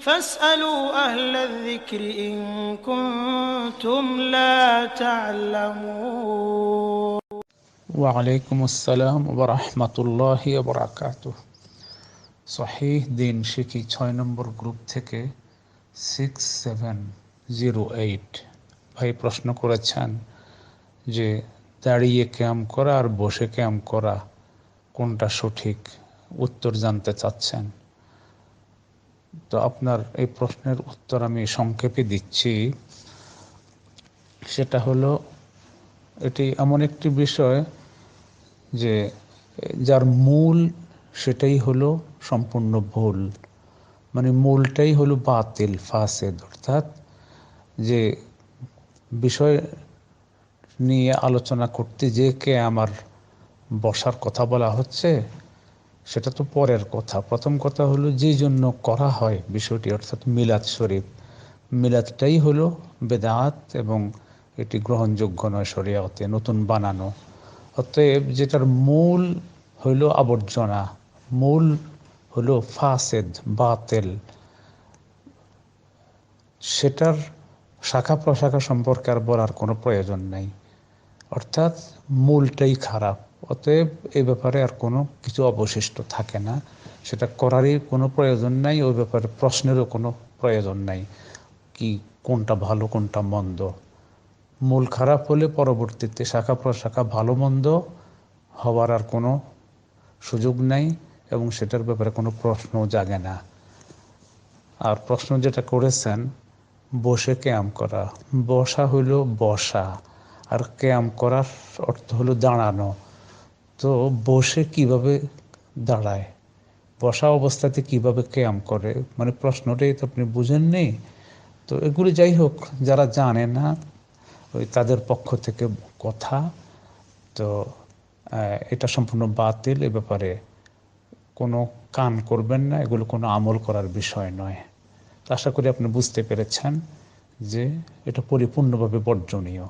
فاسألوا أهل الذكر إن كنتم لا تعلمون ওয়ালাইকুম আসসালাম ওরহমতুল্লাহ বরাকাত সহিহ দিন শিখি ছয় নম্বর গ্রুপ থেকে সিক্স সেভেন জিরো এইট ভাই প্রশ্ন করেছেন যে দাঁড়িয়ে ক্যাম করা আর বসে ক্যাম করা কোনটা সঠিক উত্তর জানতে চাচ্ছেন তো আপনার এই প্রশ্নের উত্তর আমি সংক্ষেপে দিচ্ছি। সেটা হলো, এটি এমন একটি বিষয় যে যার মূল সেটাই হলো সম্পূর্ণ ভুল। মানে মূলটাই হলো বাতিল, ফাসেদ, অর্থাৎ যে বিষয় নিয়ে আলোচনা করতে যে কে আমার বসার কথা বলা হচ্ছে সেটা তো পরের কথা। প্রথম কথা হলো যে জন্য করা হয় বিষয়টি, অর্থাৎ মিলাদ শরীফ। মিলাদটাই হলো বেদাত এবং এটি গ্রহণযোগ্য নয় শরিয়াতে, নতুন বানানো। অতএব যেটার মূল হইল আবর্জনা, মূল হলো ফাসেদ, বাতেল। সেটার শাখা প্রশাখা সম্পর্কে আর বলার কোনো প্রয়োজন নাই। অর্থাৎ মূলটাই খারাপ। অতএব এই ব্যাপারে আর কোনো কিছু অবশিষ্ট থাকে না। সেটা করারই কোনো প্রয়োজন নাই, ওই ব্যাপারে প্রশ্নেরও কোনো প্রয়োজন নাই কি কোনটা ভালো, কোনটা মন্দ। মূল খারাপ হলে পরবর্তীতে শাখা প্রশাখা ভালো, মন্দ হওয়ার আর কোনো সুযোগ নাই এবং সেটার ব্যাপারে কোনো প্রশ্ন জাগে না। আর প্রশ্ন যেটা করেছেন, বসে ক্যাম করা। বসা হইল বসা। আর ক্যাম করার অর্থ হলো দাঁড়ানো। তো বসে কীভাবে দাঁড়ায়? বসা অবস্থাতে কীভাবে ক্যাম করে? মানে প্রশ্নটাই তো আপনি বুঝেন নেই তো এগুলি যাই হোক, যারা জানে না, ওই তাদের পক্ষ থেকে কথা। তো এটা সম্পূর্ণ বাতিল এ ব্যাপারে কোনো কান করবেন না, এগুলো কোনো আমল করার বিষয় নয়। আশা করি আপনি বুঝতে পেরেছেন যে এটা পরিপূর্ণভাবে বর্জনীয়।